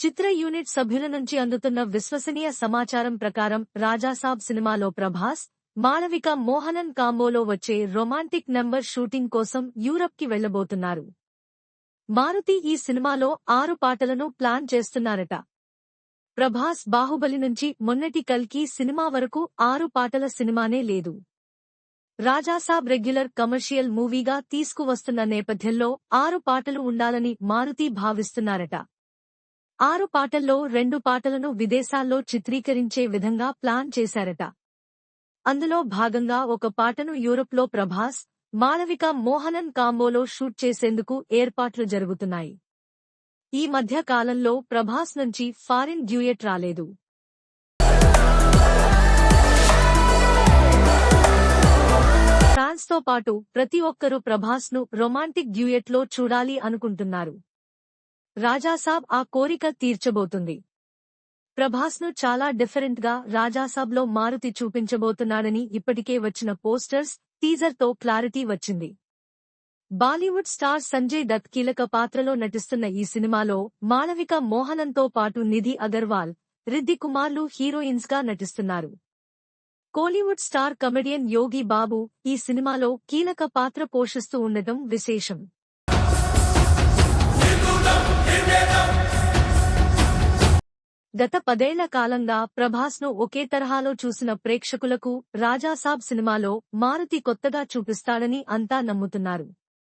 చిత్ర unit సభ్యుల నుంచి అందుతున్న విశ్వసనీయ సమాచారం ప్రకారం రాజాసాబ్ సినిమాలో ప్రభాస్ మాళవిక మోహనన్ కాంబోలో వచ్చే రొమాంటిక్ నెంబర్ షూటింగ్ కోసం యూరప్కి వెళ్ళబోతున్నారు మారుతి ఈ సినిమాలో ఆరు పాటలను ప్లాన్ చేస్తున్నారట. ప్రభాస్ బాహుబలి నుంచి మొన్నటి కల్కి సినిమా వరకు ఆరు పాటల సినిమానే లేదు. రాజాసాబ్ రెగ్యులర్ కమర్షియల్ మూవీగా తీసుకువస్తున్న నేపథ్యంలో ఆరు పాటలు ఉండాలని మారుతి భావిస్తున్నారట. ఆరు పాటల్లో రెండు పాటలను విదేశాల్లో చిత్రీకరించే విధంగా ప్లాన్ చేశారట. అందులో భాగంగా ఒక పాటను యూరోప్లో ప్రభాస్ మాళవిక మోహనన్ కాంబోలో షూట్ చేసేందుకు ఏర్పాట్లు జరుగుతున్నాయి. ఈ మధ్య కాలంలో ప్రభాస్ నుంచి ఫారిన్ డ్యూయట్ రాలేదు. ఫ్రాన్స్తో పాటు ప్రతి ఒక్కరూ ప్రభాస్ను రొమాంటిక్ డ్యూయట్లో చూడాలి అనుకుంటున్నారు. రాజాసాబ్ ఆ కోరిక తీర్చబోతుంది. ప్రభాస్ను చాలా డిఫరెంట్గా రాజాసాబ్లో మారుతి చూపించబోతున్నాడని ఇప్పటికే వచ్చిన పోస్టర్స్ టీజర్తో క్లారిటీ వచ్చింది. బాలీవుడ్ స్టార్ సంజయ్ దత్ కీలక పాత్రలో నటిస్తున్న ఈ సినిమాలో మాళవిక మోహనంతో పాటు నిధి అగర్వాల్ రిద్ది కుమార్లు హీరోయిన్స్గా నటిస్తున్నారు. కోలీవుడ్ స్టార్ కమెడియన్ యోగి బాబు ఈ సినిమాలో కీలక పాత్ర పోషిస్తూ ఉండటం విశేషం. గత పదేళ్ళ కాలంగా ప్రభాస్ను ఒకే తరహాలో చూసిన ప్రేక్షకులకు రాజాసాబ్ సినిమాలో మారుతి కొత్తగా చూపిస్తాడని అంతా నమ్ముతున్నారు.